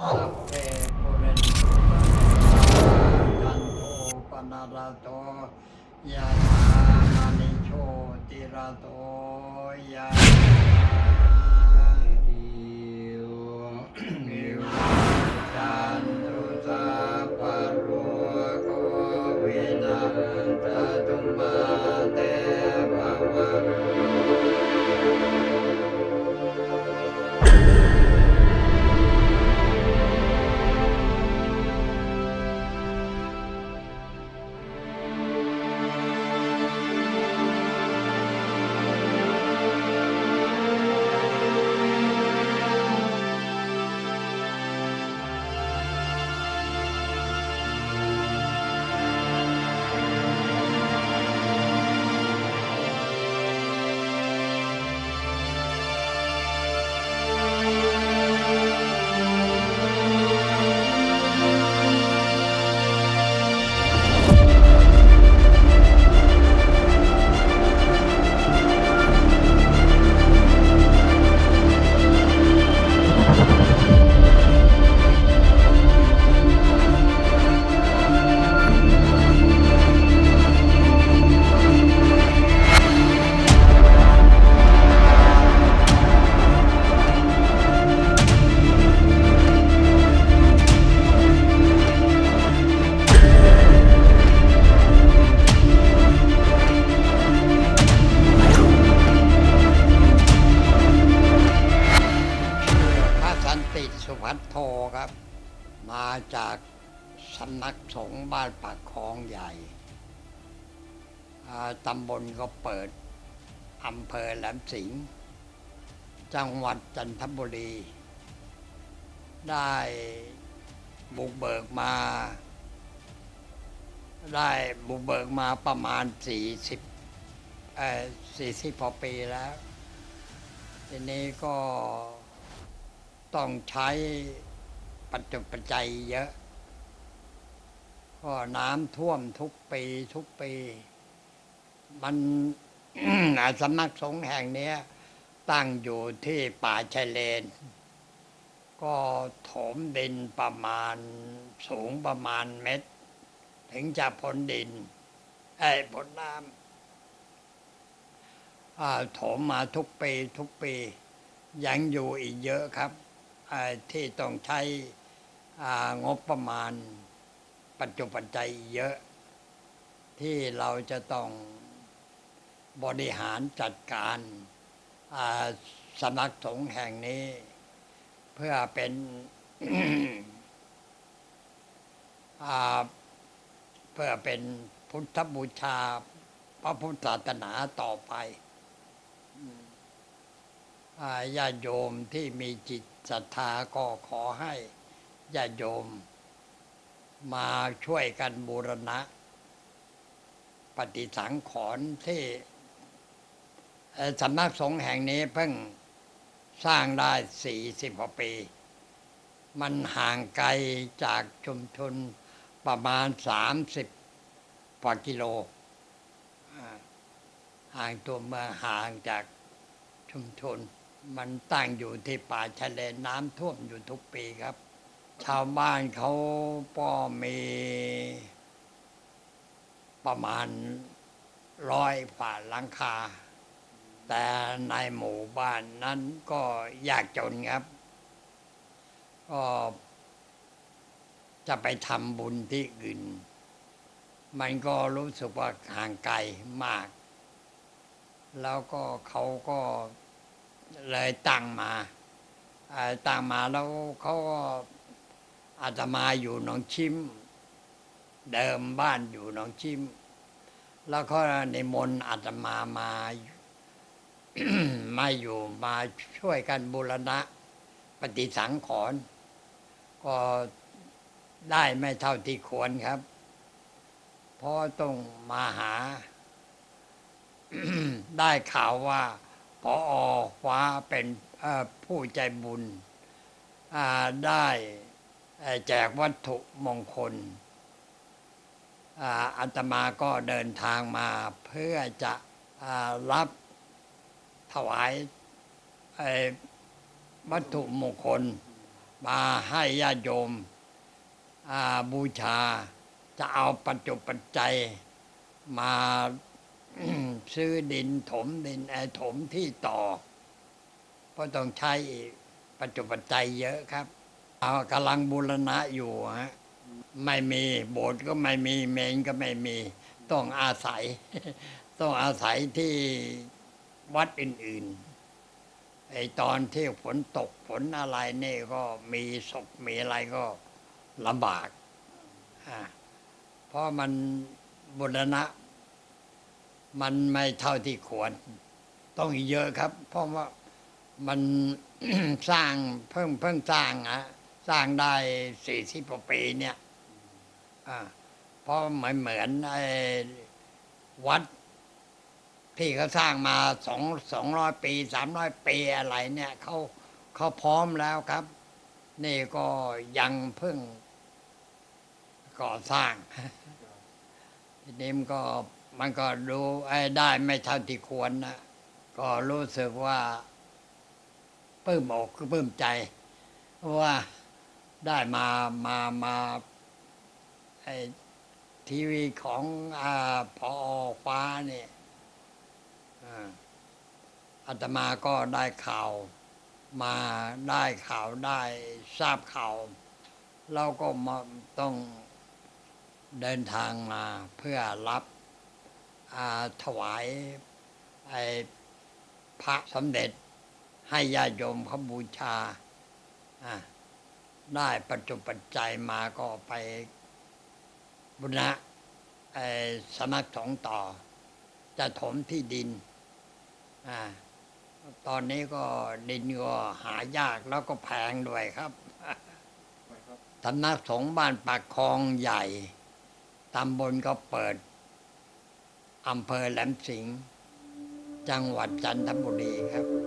สัพเพปุเรนตุสังกาจันโทปนาราโตยะถามณิโชติราโตยะ ระสันติสุพัทโทครับ มาจากสำนักสงฆ์บ้านปากคลองใหญ่ตำบลก็เปิดอำเภอแหลมสิงห์จังหวัดจันทบุรี ได้บุกเบิกมา ได้บุกเบิกมาประมาณ 40เอ่อ40พอปีแล้ว ทีนี้ก็ ต้องใช้ปัจจุปัจจัยเยอะก็น้ำท่วมทุกปีทุกปี มันสำนักสงฆ์แห่งนี้ตั้งอยู่ที่ป่าชายเลน ก็ถมดินประมาณสูงประมาณเม็ดถึงจะพ้นดินไอ้พ้นน้ำอ่าถมมาทุกปีทุกปี ยังอยู่อีกเยอะครับ ที่ต้องใช้งบประมาณปัจจุบันใจยเยอะ ที่เราจะต้องบริหารจัดการสำนักสงฆ์แห่งนี้ เพื่อเป็นเพื่อเป็นพุทธบูชาพระพุทธศาสนาต่อไป ญาติโยมที่มีจิตศรัทธาก็ขอให้ญาติโยม มาช่วยกันบูรณะ ปฏิสังขรณ์ที่สำนักสงฆ์แห่งนี้เพิ่งสร้างได้สี่สิบกว่าปี มันห่างไกลจากชุมชนประมาณสามสิบกว่ากิโล ห่างตัวเมืองห่างจากชุมชน มันตั้งอยู่ที่ป่าชายเลนน้ำท่วมอยู่ทุกปีครับ ชาวบ้านเขาก็มีประมาณร้อยฝ่าหลังคา แต่ในหมู่บ้านนั้นก็ยากจนครับ ก็จะไปทำบุญที่อื่น มันก็รู้สึกว่าห่างไกลมาก แล้วก็เขาก็ เลยตั้งมาตั้งมาแล้วเขาก็อาตมาอยู่หนองชิม เดิมบ้านอยู่หนองชิม แล้วก็ในมนต์อาตมามามาอยู่มาช่วยกันบูรณะ ปฏิสังขรณ์ก็ได้ไม่เท่าที่ควรครับ เพราะต้องมาหา ได้ข่าวว่า ออฟ้าเป็นผู้ใจบุญได้แจกวัตถุมงคลอ่าอาตมาก็เดินทางมาเพื่อจะรับถวายวัตถุมงคล มาให้ญาติโยมบูชาจะเอาปัจจุปัจจัยมา ซื้อดินถมดินไอถมที่ต่อ เพราะต้องใช้ปัจจุปัจจัยเยอะครับเอากำลังบูรณะอยู่ฮะไม่มีโบสถ์ก็ไม่มีเมนก็ไม่มี ต้องอาศัย ต้องอาศัยที่วัดอื่นๆไอตอนที่ฝนตกฝนอะไรนี่ก็มีศพมีอะไรก็ลำบากอ่าเพราะมันบูรณะ มันไม่เท่าที่ควร ต้องอีกเยอะครับ เพราะว่ามันสร้างเพิ่งเพิ่งสร้างอะสร้างได้สี่สิบกว่าปีเนี่ยอ่าเพราะไม่เหมือนไอ้วัด ที่เขาสร้างมาสองสองร้อยปีสามร้อยปีอะไรเนี่ยเขาเขาพร้อมแล้วครับ นี่ก็ยังเพิ่งก่อสร้างทีนี้มันก็ มันก็ดูไอ้ได้ไม่เท่าที่ควรนะก็รู้สึกว่าปลื้มอกคือปลื้มใจเพราะว่าได้มามามาไอทีวีของอพอฟ้าเนี่ยอาตมาก็ได้ข่าวมาได้ข่าวได้ทราบข่าว เราก็มาต้องเดินทางมาเพื่อรับ ถวายไอ้พระสมเด็จให้ญาติโยมเขาบูชาอะได้ปัจจุปัจจัยมาก็ไปบุญนะไอ้สำนักสงฆ์ต่อ จะถมที่ดินอ่าตอนนี้ก็ดินก็หายากแล้วก็แพงด้วยครับสำนักสงฆ์บ้านปากคลองใหญ่ตำบลก็เปิด อำเภอแหลมสิงห์จังหวัดจันทบุรีครับ